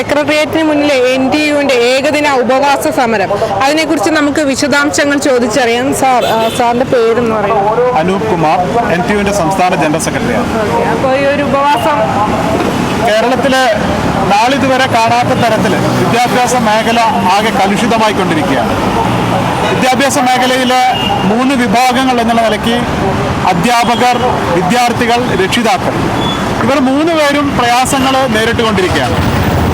സെക്രട്ടേറിയറ്റിന് മുന്നിൽ N T യുവിന്റെ ഏകദിന ഉപവാസ സമരം. അതിനെക്കുറിച്ച് നമുക്ക് വിശദാംശങ്ങൾ ചോദിച്ചറിയാം. സാർ സാറിന്റെ പേരെന്ന് പറയുന്നത്. അനൂപ് കുമാർ എൻ ടി യുവിന്റെ സംസ്ഥാന ജനറൽ സെക്രട്ടറിയാണ്. അപ്പോൾ ഈ ഒരു ഉപവാസം കേരളത്തിലെ നാളിതുവരെ കാണാത്ത തരത്തിൽ വിദ്യാഭ്യാസ മേഖല ആകെ കലുഷിതമായി കൊണ്ടിരിക്കുകയാണ് വിദ്യാഭ്യാസ മേഖലയിലെ മൂന്ന് വിഭാഗങ്ങൾ എന്നുള്ള നിലയ്ക്ക് അധ്യാപകർ വിദ്യാർത്ഥികൾ രക്ഷിതാക്കൾ. ഇവർ മൂന്ന് പേരും പ്രയാസങ്ങൾ നേരിട്ടുകൊണ്ടിരിക്കുകയാണ്.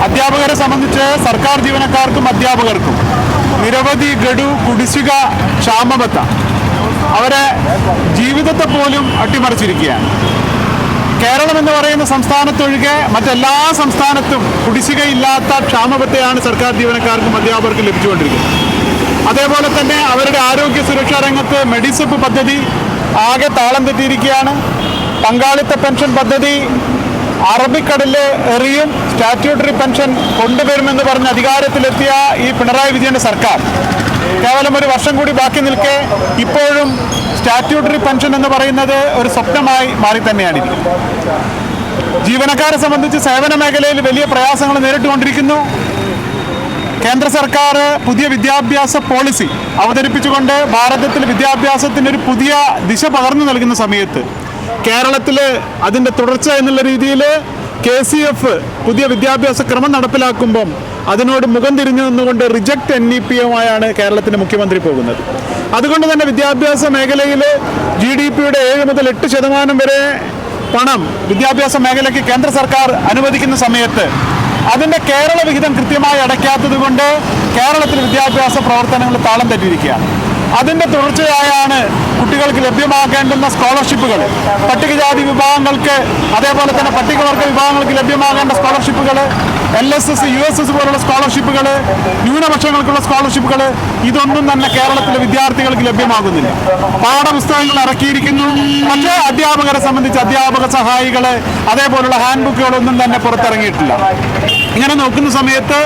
അധ്യാപകരെ സംബന്ധിച്ച് സർക്കാർ ജീവനക്കാർക്കും അധ്യാപകർക്കും നിരവധി ഗഡു കുടിശ്ശിക ക്ഷാമബത്ത അവരെ ജീവിതത്തെ പോലും അട്ടിമറിച്ചിരിക്കുകയാണ്. കേരളം എന്ന് പറയുന്ന സംസ്ഥാനത്തൊഴികെ മറ്റെല്ലാ സംസ്ഥാനത്തും കുടിശ്ശികയില്ലാത്ത ക്ഷാമബത്തയാണ് സർക്കാർ ജീവനക്കാർക്കും അധ്യാപകർക്കും ലഭിച്ചുകൊണ്ടിരിക്കുന്നത്. അതേപോലെ തന്നെ അവരുടെ ആരോഗ്യ സുരക്ഷാ രംഗത്ത് മെഡിസപ്പ് പദ്ധതി ആകെ താളം തെറ്റിയിരിക്കുകയാണ്. പങ്കാളിത്ത പെൻഷൻ പദ്ധതി അറബിക്കടലിൽ എറിയും സ്റ്റാറ്റ്യൂട്ടറി പെൻഷൻ കൊണ്ടുവരുമെന്ന് പറഞ്ഞ് അധികാരത്തിലെത്തിയ ഈ പിണറായി വിജയന്റെ സർക്കാർ കേവലം ഒരു വർഷം കൂടി ബാക്കി നിൽക്കെ ഇപ്പോഴും സ്റ്റാറ്റ്യൂട്ടറി പെൻഷൻ എന്ന് പറയുന്നത് ഒരു സ്വപ്നമായി മാറി തന്നെയാണ് ജീവനക്കാരെ സംബന്ധിച്ച് സേവന മേഖലയിൽ വലിയ പ്രയാസങ്ങൾ നേരിട്ടുകൊണ്ടിരിക്കുന്നു. കേന്ദ്ര സർക്കാർ പുതിയ വിദ്യാഭ്യാസ പോളിസി അവതരിപ്പിച്ചുകൊണ്ട് ഭാരതത്തിൽ വിദ്യാഭ്യാസത്തിന് ഒരു പുതിയ ദിശ പകർന്നു നൽകുന്ന സമയത്ത് കേരളത്തിൽ അതിന്റെ തുടർച്ച എന്നുള്ള രീതിയിൽ കെ സി എഫ് പുതിയ വിദ്യാഭ്യാസ ക്രമം നടപ്പിലാക്കുമ്പം അതിനോട് മുഖം തിരിഞ്ഞു നിന്നുകൊണ്ട് റിജക്ട് എൻ ഇ പി എമായാണ് കേരളത്തിന്റെ മുഖ്യമന്ത്രി പോകുന്നത്. അതുകൊണ്ട് തന്നെ വിദ്യാഭ്യാസ മേഖലയിൽ ജി ഡി പിയുടെ ഏഴ് മുതൽ എട്ട് ശതമാനം വരെ പണം വിദ്യാഭ്യാസ മേഖലയ്ക്ക് കേന്ദ്ര സർക്കാർ അനുവദിക്കുന്ന സമയത്ത് അതിന്റെ കേരള വിഹിതം കൃത്യമായി അടയ്ക്കാത്തത് കൊണ്ട് കേരളത്തിൽ വിദ്യാഭ്യാസ പ്രവർത്തനങ്ങൾ താളം തെറ്റിയിരിക്കുകയാണ്. അതിന്റെ തുടർച്ചയായാണ് കുട്ടികൾക്ക് ലഭ്യമാക്കേണ്ടുന്ന സ്കോളർഷിപ്പുകൾ. പട്ടികജാതി വിഭാഗങ്ങൾക്ക് അതേപോലെ തന്നെ പട്ടികവർഗ വിഭാഗങ്ങൾക്ക് ലഭ്യമാകേണ്ട സ്കോളർഷിപ്പുകൾ L S S U S S പോലുള്ള സ്കോളർഷിപ്പുകൾ ന്യൂനപക്ഷങ്ങൾക്കുള്ള സ്കോളർഷിപ്പുകൾ ഇതൊന്നും തന്നെ കേരളത്തിലെ വിദ്യാർത്ഥികൾക്ക് ലഭ്യമാകുന്നില്ല. പാഠപുസ്തകങ്ങൾ ഇറക്കിയിരിക്കുന്നു. പക്ഷേ അധ്യാപകരെ സംബന്ധിച്ച് അധ്യാപക സഹായികൾ അതേപോലുള്ള ഹാൻഡ് ബുക്കുകളൊന്നും തന്നെ പുറത്തിറങ്ങിയിട്ടില്ല. ഇങ്ങനെ നോക്കുന്ന സമയത്ത്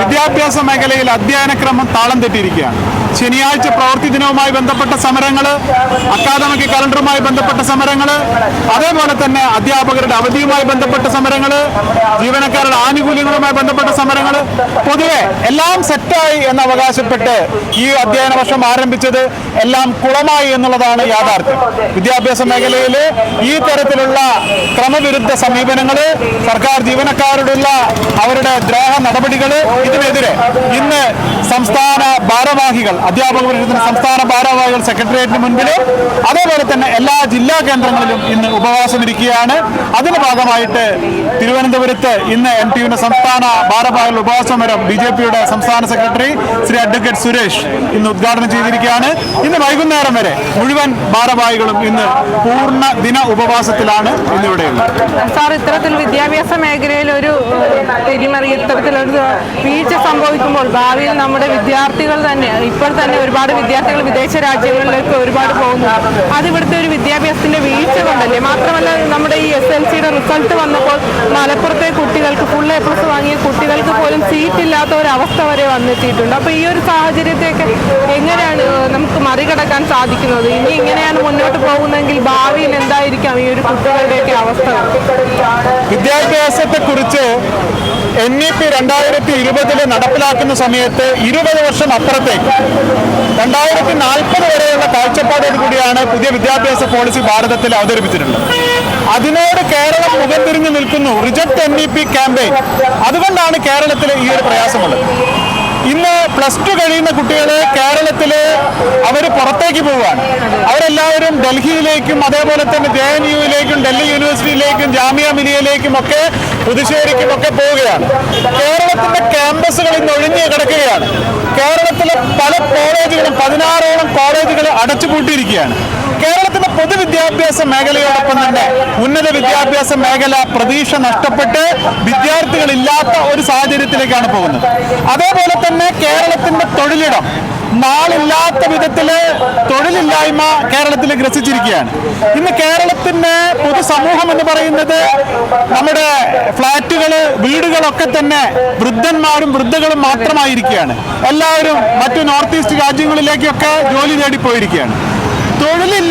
വിദ്യാഭ്യാസ മേഖലയിൽ അധ്യയനക്രമം താളം തെറ്റിയിരിക്കുകയാണ്. ശനിയാഴ്ച പ്രവൃത്തി ദിനവുമായി ബന്ധപ്പെട്ട സമരങ്ങൾ അക്കാദമിക് കലണ്ടറുമായി ബന്ധപ്പെട്ട സമരങ്ങൾ അതേപോലെ തന്നെ അധ്യാപകരുടെ അവധിയുമായി ബന്ധപ്പെട്ട സമരങ്ങൾ ജീവനക്കാരുടെ ആനുകൂല്യങ്ങളുമായി ബന്ധപ്പെട്ട സമരങ്ങൾ പൊതുവെ എല്ലാം സെറ്റായി എന്ന് അവകാശപ്പെട്ട് ഈ അധ്യയന വർഷം ആരംഭിച്ചത് എല്ലാം കുളമായി എന്നുള്ളതാണ് യാഥാർത്ഥ്യം. വിദ്യാഭ്യാസ മേഖലയിൽ ഈ തരത്തിലുള്ള ക്രമവിരുദ്ധ സമീപനങ്ങൾ സർക്കാർ ജീവനക്കാരോടുള്ള അവരുടെ ദ്രോഹ നടപടികൾ ഇതിനെതിരെ ഇന്ന് സംസ്ഥാന ഭാരവാഹികൾ അധ്യാപക പരിഷത്തിന് സംസ്ഥാന ഭാരവാഹികൾ സെക്രട്ടേറിയറ്റിന് മുൻപിൽ അതേപോലെ തന്നെ എല്ലാ ജില്ലാ കേന്ദ്രങ്ങളിലും ഇന്ന് ഉപവാസം ഇരിക്കുകയാണ്. അതിന്റെ ഭാഗമായിട്ട് തിരുവനന്തപുരത്ത് ഇന്ന് എം പി യുടെ സംസ്ഥാന ഭാരവാഹികൾ ഉപവാസം വരും. ബി ജെ പിയുടെ സംസ്ഥാന സെക്രട്ടറി ശ്രീ അഡ്വക്കേറ്റ് സുരേഷ് ഇന്ന് ഉദ്ഘാടനം ചെയ്തിരിക്കുകയാണ്. ഇന്ന് വൈകുന്നേരം വരെ മുഴുവൻ ഭാരവാഹികളും ഇന്ന് പൂർണ ദിന ഉപവാസത്തിലാണ് ഇന്നിവിടെയുള്ളത് സാർ ഇത്തരത്തിൽ വിദ്യാഭ്യാസ മേഖലയിൽ ഒരു ഏഹ്, തിരിമറി ഇത്തരത്തിലൊരു വീഴ്ച സംഭവിക്കുമ്പോൾ ഭാവിയിൽ നമ്മുടെ വിദ്യാർത്ഥികൾ തന്നെ ഇപ്പോൾ തന്നെ ഒരുപാട് വിദ്യാർത്ഥികൾ വിദേശ രാജ്യങ്ങളിലേക്ക് ഒരുപാട് പോകുന്നു. അത് ഇവിടുത്തെ ഒരു വിദ്യാഭ്യാസത്തിന്റെ വീഴ്ച കൊണ്ടല്ലേ? മാത്രമല്ല നമ്മുടെ ഈ എസ് എൽ സിയുടെ റിസൾട്ട് വന്നപ്പോൾ മലപ്പുറത്തെ കുട്ടികൾക്ക് ഫുൾ എ പ്ലസ് വാങ്ങിയ കുട്ടികൾക്ക് പോലും സീറ്റ് ഇല്ലാത്ത ഒരു അവസ്ഥ വരെ വന്നെത്തിയിട്ടുണ്ട്. അപ്പോൾ ഈ ഒരു സാഹചര്യത്തെയൊക്കെ എങ്ങനെയാണ് നമുക്ക് മറികടക്കാൻ സാധിക്കുന്നത്? ഇനി ഇങ്ങനെയാണ് മുന്നോട്ട് പോകുന്നതെങ്കിൽ ഭാവിയിൽ എന്തായിരിക്കാം ഈ ഒരു കുട്ടികളുടെയൊക്കെ അവസ്ഥ? വിദ്യാഭ്യാസത്തെക്കുറിച്ച് എൻ ഇ പി രണ്ടായിരത്തി ഇരുപതിൽ നടപ്പിലാക്കുന്ന സമയത്ത് ഇരുപത് വർഷം അപ്പുറത്തേക്ക്. രണ്ടായിരത്തി നാൽപ്പത് വരെയുള്ള കാഴ്ചപ്പാടോട് കൂടിയാണ് പുതിയ വിദ്യാഭ്യാസ പോളിസി ഭാരതത്തിൽ അവതരിപ്പിച്ചിട്ടുള്ളത്. അതിനോട് കേരളം മുഖം തിരിഞ്ഞു നിൽക്കുന്നു. Reject N E P campaign അതുകൊണ്ടാണ് കേരളത്തിൽ ഈ ഒരു പ്രയാസമുള്ളത്. ഇന്ന് പ്ലസ് ടു കഴിയുന്ന കുട്ടികൾ കേരളത്തിൽ അവർ പുറത്തേക്ക് പോവുകയാണ്. അവരെല്ലാവരും ഡൽഹിയിലേക്കും അതേപോലെ തന്നെ ജെ എൻ യുയിലേക്കും ഡൽഹി യൂണിവേഴ്സിറ്റിയിലേക്കും ജാമ്യ മിനിയയിലേക്കും ഒക്കെ പുതുശ്ശേരിക്കും ഒക്കെ പോവുകയാണ്. കേരളത്തിന്റെ ക്യാമ്പസുകൾ ഇന്ന് ഒഴിഞ്ഞു കിടക്കുകയാണ്. കേരളത്തിലെ പല കോളേജുകളും പതിനാറോളം കോളേജുകൾ അടച്ചുപൂട്ടിയിരിക്കുകയാണ്. കേരളത്തിന്റെ പൊതുവിദ്യാഭ്യാസ മേഖലയോടൊപ്പം തന്നെ ഉന്നത വിദ്യാഭ്യാസ മേഖല പ്രതീക്ഷ നഷ്ടപ്പെട്ട് വിദ്യാർത്ഥികളില്ലാത്ത ഒരു സാഹചര്യത്തിലേക്കാണ് പോകുന്നത്. അതേപോലെ തന്നെ കേരളത്തിന്റെ തൊഴിലിടം നാളില്ലാത്ത വിധത്തിൽ തൊഴിലില്ലായ്മ കേരളത്തിൽ ഗ്രസിച്ചിരിക്കുകയാണ്. ഇന്ന് കേരളത്തിന്റെ പൊതുസമൂഹം എന്ന് പറയുന്നത് നമ്മുടെ ഫ്ലാറ്റുകൾ വീടുകളൊക്കെ തന്നെ വൃദ്ധന്മാരും വൃദ്ധകളും മാത്രമായിരിക്കുകയാണ്. എല്ലാവരും മറ്റു നോർത്ത് ഈസ്റ്റ് രാജ്യങ്ങളിലേക്കൊക്കെ ജോലി തേടി പോയിരിക്കുകയാണ് തൊഴിലില്ലായ്മ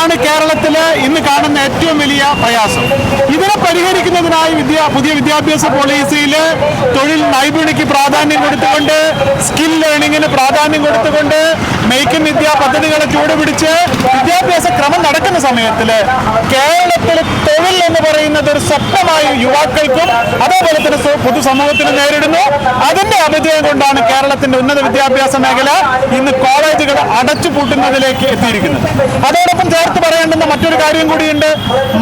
ആണ് കേരളത്തിൽ ഇന്ന് കാണുന്ന ഏറ്റവും വലിയ പ്രയാസം. ഇതിനെ പരിഹരിക്കുന്നതിനായി വിദ്യ പുതിയ വിദ്യാഭ്യാസ പോളിസിയിൽ തൊഴിൽ നൈപുണിക്ക് പ്രാധാന്യം കൊടുത്തുകൊണ്ട് സ്കിൽ ലേണിങ്ങിന് പ്രാധാന്യം കൊടുത്തുകൊണ്ട് മെയ്ക്ക് ഇൻ ഇന്ത്യ പദ്ധതികളെ ചൂടുപിടിച്ച് വിദ്യാഭ്യാസ ക്രമം നടക്കുന്ന സമയത്തിൽ കേരളത്തിൽ തൊഴിൽ എന്ന് പറയുന്നത് ഒരു സ്വപ്നമായി യുവാക്കൾക്കും അതേപോലെ തന്നെ പൊതുസമൂഹത്തിനും നേരിടുന്നു. അതിന്റെ അഭിജയം കൊണ്ടാണ് കേരളത്തിന്റെ ഉന്നത വിദ്യാഭ്യാസ മേഖല ഇന്ന് കോളേജുകൾ അടച്ചു പൂട്ടുന്നതിലേക്ക് എത്തിയിരിക്കുന്നത്. അതോടൊപ്പം ചേർത്ത് പറയേണ്ടുന്ന മറ്റൊരു കാര്യം കൂടിയുണ്ട്.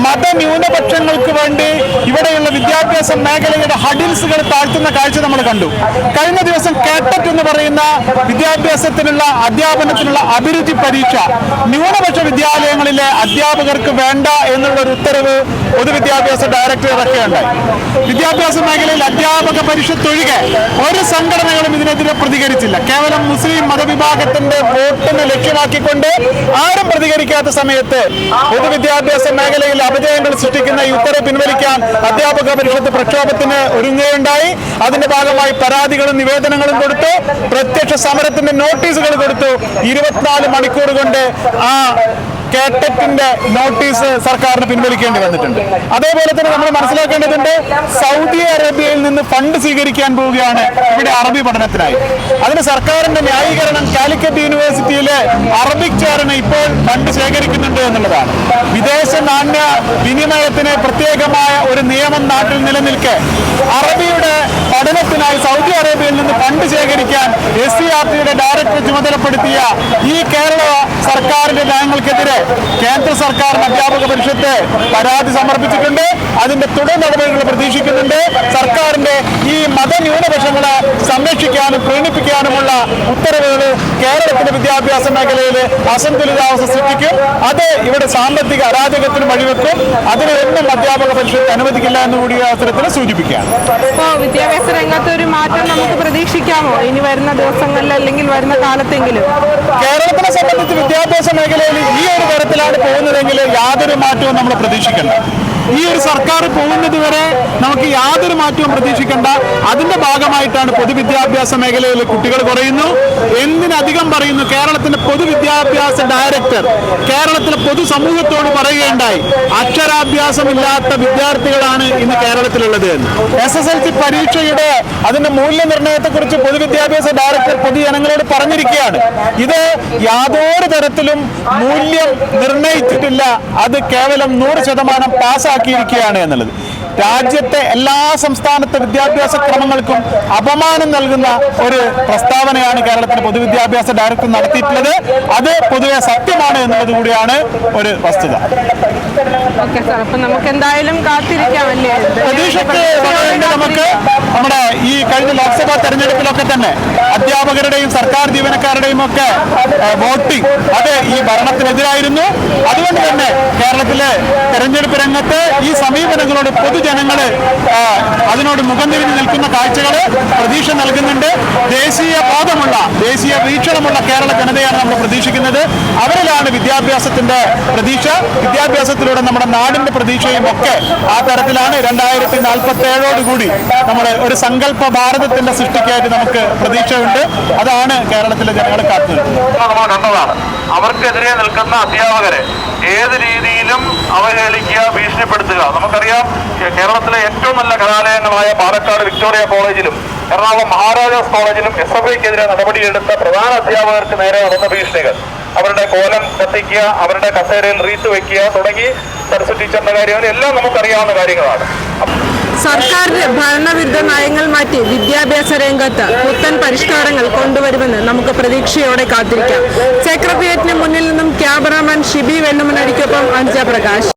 മതന്യൂനപക്ഷങ്ങൾക്ക് വേണ്ടി ഇവിടെയുള്ള വിദ്യാഭ്യാസ മേഖലയുടെ ഹഡിൽസുകൾ താഴ്ത്തുന്ന കാഴ്ച നമ്മൾ കണ്ടു. കഴിഞ്ഞ ദിവസം കേട്ടറ്റ് എന്ന് പറയുന്ന വിദ്യാഭ്യാസത്തിനുള്ള അധ്യാപനത്തിനുള്ള അഭിരുചി പരീക്ഷ ന്യൂനപക്ഷ വിദ്യാലയങ്ങളിലെ അധ്യാപകർക്ക് വേണ്ട എന്നുള്ള ഉത്തരവ് പൊതുവിദ്യാഭ്യാസ ഡയറക്ടർ ഇറക്കുകയുണ്ടായി വിദ്യാഭ്യാസ മേഖലയിൽ അധ്യാപക പരിഷത്ത് ഒഴികെ ഒരു സംഘടനകളും ഇതിനെതിരെ പ്രതികരിച്ചില്ല. കേവലം മുസ്ലിം മതവിഭാഗത്തിന്റെ വോട്ടിനെ ലക്ഷ്യമാക്കിക്കൊണ്ട് ആരും പ്രതികരിക്കാത്ത സമയത്ത് പൊതുവിദ്യാഭ്യാസ മേഖലയിൽ അപജയങ്ങൾ സൃഷ്ടിക്കുന്ന ഈ ഉത്തരവ് പിൻവലിക്കാൻ അധ്യാപക പരിഷത്ത് പ്രക്ഷോഭത്തിന് ഒരുങ്ങുകയുണ്ടായി. അതിന്റെ ഭാഗമായി പരാതികളും നിവേദനങ്ങളും കൊടുത്തു. പ്രത്യക്ഷ സമരത്തിന്റെ നോട്ടീസുകൾ കൊടുത്തു. ഇരുപത്തിനാല് മണിക്കൂർ കൊണ്ട് ആ കേട്ടറ്റിന്റെ നോട്ടീസ് സർക്കാരിന് പിൻവലിക്കേണ്ടി വന്നിട്ടുണ്ട്. അതേപോലെ തന്നെ നമ്മൾ മനസ്സിലാക്കേണ്ടതുണ്ട് സൗദി അറേബ്യയിൽ നിന്ന് ഫണ്ട് സ്വീകരിക്കാൻ പോവുകയാണ് ഇവിടെ അറബി പഠനത്തിനായി. അതിന് സർക്കാരിന്റെ ന്യായീകരണം കാലിക്കറ്റ് യൂണിവേഴ്സിറ്റിയിലെ അറബിക് ചേരണ ഇപ്പോൾ ഫണ്ട് ശേഖരിക്കുന്നുണ്ട് എന്നുള്ളതാണ്. വിദേശ നാണ്യ വിനിമയത്തിന് പ്രത്യേകമായ ഒരു നിയമം നാട്ടിൽ നിലനിൽക്കെ അറബിയുടെ പഠനത്തിനായി സൗദി അറേബ്യയിൽ നിന്ന് ഫണ്ട് ശേഖരിക്കാൻ എസ് സി ആർ ടിയുടെ ഡയറക്ടർ ചുമതലപ്പെടുത്തിയ ഈ കേരള സർക്കാരിന്റെ നയങ്ങൾക്കെതിരെ കേന്ദ്ര സർക്കാർ അധ്യാപക പരിഷത്ത് പരാതി സമർപ്പിച്ചിട്ടുണ്ട്. അതിന്റെ തുടർ നടപടികൾ പ്രതീക്ഷിക്കുന്നുണ്ട്. സർക്കാരിന്റെ ഈ മതന്യൂനപക്ഷങ്ങളെ സംരക്ഷിക്കാനും പ്രീണിപ്പിക്കാനുമുള്ള ഉത്തരവുകൾ കേരളത്തിന്റെ വിദ്യാഭ്യാസ മേഖലയിൽ അസന്തുലിതാവസ്ഥ സൃഷ്ടിക്കും. അത് ഇവിടെ സാമ്പത്തിക അരാജകത്തിന് വഴിവെക്കും. അതിനൊന്നും അധ്യാപക പരിഷത്ത് അനുവദിക്കില്ല എന്ന് കൂടി അവസരത്തിൽ സൂചിപ്പിക്കുകയാണ്. വിദ്യാഭ്യാസ രംഗത്ത് ഒരു മാറ്റം നമുക്ക് പ്രതീക്ഷിക്കാമോ? ഇനി വരുന്ന ദിവസങ്ങളിൽ അല്ലെങ്കിൽ വരുന്ന കാലത്തെങ്കിലും. കേരളത്തിനെ സംബന്ധിച്ച് വിദ്യാഭ്യാസ മേഖലയിൽ ഈ ഒരു തരത്തിലാണ് പോകുന്നതെങ്കിൽ യാതൊരു മാറ്റവും നമ്മൾ പ്രതീക്ഷിക്കേണ്ട. ഈ ഒരു സർക്കാർ പോകുന്നത് വരെ നമുക്ക് യാതൊരു മാറ്റവും പ്രതീക്ഷിക്കേണ്ട. അതിന്റെ ഭാഗമായിട്ടാണ് പൊതുവിദ്യാഭ്യാസ മേഖലയിൽ കുട്ടികൾ കുറയുന്നു. എന്തിനധികം പറയുന്നു? കേരളത്തിന്റെ പൊതുവിദ്യാഭ്യാസ ഡയറക്ടർ കേരളത്തിലെ പൊതുസമൂഹത്തോട് പറയുകയുണ്ടായി. അക്ഷരാഭ്യാസമില്ലാത്ത വിദ്യാർത്ഥികളാണ് ഇന്ന് കേരളത്തിലുള്ളത് എന്ന്. എസ് എസ് എൽ സി പരീക്ഷയുടെ അതിന്റെ മൂല്യനിർണയത്തെക്കുറിച്ച് പൊതുവിദ്യാഭ്യാസ ഡയറക്ടർ പൊതുജനങ്ങളോട് പറഞ്ഞിരിക്കുകയാണ്. ഇത് യാതൊരു തരത്തിലും മൂല്യം നിർണയിച്ചിട്ടില്ല. അത് കേവലം നൂറ് ശതമാനം പാസ്സാക്കിയിരിക്കുകയാണ് എന്നുള്ളത്. രാജ്യത്തെ എല്ലാ സംസ്ഥാനത്തെ വിദ്യാഭ്യാസ ക്രമങ്ങൾക്കും അപമാനം നൽകുന്ന ഒരു പ്രസ്താവനയാണ് കേരളത്തിന്റെ പൊതുവിദ്യാഭ്യാസ ഡയറക്ടർ നടത്തിയിട്ടുള്ളത്. അത് പൊതുവെ സത്യമാണ് എന്നുള്ളത് കൂടിയാണ് ഒരു വസ്തുത. നമുക്ക് എന്തായാലും കാത്തിരിക്കാം അല്ലേ? പ്രതീക്ഷയ്ക്ക് നമുക്ക്. നമ്മുടെ ഈ കഴിഞ്ഞ ലോക്സഭാ തെരഞ്ഞെടുപ്പിലൊക്കെ തന്നെ അധ്യാപകരുടെയും സർക്കാർ ജീവനക്കാരുടെയും ഒക്കെ വോട്ടിംഗ് അത് ഈ ഭരണത്തിനെതിരായിരുന്നു. അതുകൊണ്ട് തന്നെ കേരളത്തിലെ തെരഞ്ഞെടുപ്പ് രംഗത്ത് ഈ സമീപനങ്ങളോട് പൊതുജനങ്ങൾ ആ, അതിനോട് മുഖം തിരിഞ്ഞ് നിൽക്കുന്ന കാഴ്ചകൾ പ്രതീക്ഷ നൽകുന്നുണ്ട്. ദേശീയ ബോധമുള്ള ദേശീയ വീക്ഷണമുള്ള കേരള ജനതയാണ് നമ്മൾ പ്രതീക്ഷിക്കുന്നത്. അവരിലാണ് വിദ്യാഭ്യാസത്തിന്റെ പ്രതീക്ഷ. വിദ്യാഭ്യാസത്തിലൂടെ നമ്മുടെ നാടിന്റെ പ്രതീക്ഷയും ഒക്കെ ആ തരത്തിലാണ്. രണ്ടായിരത്തി നാൽപ്പത്തി ഏഴോട് കൂടി നമ്മൾ ഒരു സങ്കല്പ ഭാരതത്തിന്റെ സൃഷ്ടിക്കായിട്ട് നമുക്ക് പ്രതീക്ഷയുണ്ട്. അതാണ് കേരളത്തിലെ ജനങ്ങൾ കാത്തു നിൽക്കുന്നത്. നമ്മൾ അവർക്കെതിരെ നിൽക്കുന്ന അധ്യാപകരെ ഏത് രീതിയിലും അവഹേളിക്കുക ഭീഷണിപ്പെടുത്തുക. നമുക്കറിയാം കേരളത്തിലെ ഏറ്റവും നല്ല കലാലയങ്ങളായ പാലക്കാട് വിക്ടോറിയ കോളേജിലും എറണാകുളം മഹാരാജാസ് കോളേജിലും എസ് എഫ് ഐക്കെതിരെ നടപടിയെടുത്ത പ്രധാന അധ്യാപകർക്ക് നേരെ നടന്ന ഭീഷണികൾ. അവരുടെ കോലം കത്തിക്കുക അവരുടെ കസേരയിൽ റീത്ത് വെക്കുക തുടങ്ങി സരസ്വ ടീച്ചറിന്റെ കാര്യങ്ങൾ എല്ലാം നമുക്കറിയാവുന്ന കാര്യങ്ങളാണ്. സർക്കാരിന്റെ ഭരണവിരുദ്ധ നയങ്ങൾ മാറ്റി വിദ്യാഭ്യാസ രംഗത്ത് പുത്തൻ പരിഷ്കാരങ്ങൾ കൊണ്ടുവരുമെന്ന് നമുക്ക് പ്രതീക്ഷയോടെ കാത്തിരിക്കാം. സെക്രട്ടേറിയറ്റിന് മുന്നിൽ നിന്നും ക്യാമറാമാൻ ഷിബി വെണ്ണമനടിക്കൊപ്പം അഞ്ജ പ്രകാശ്.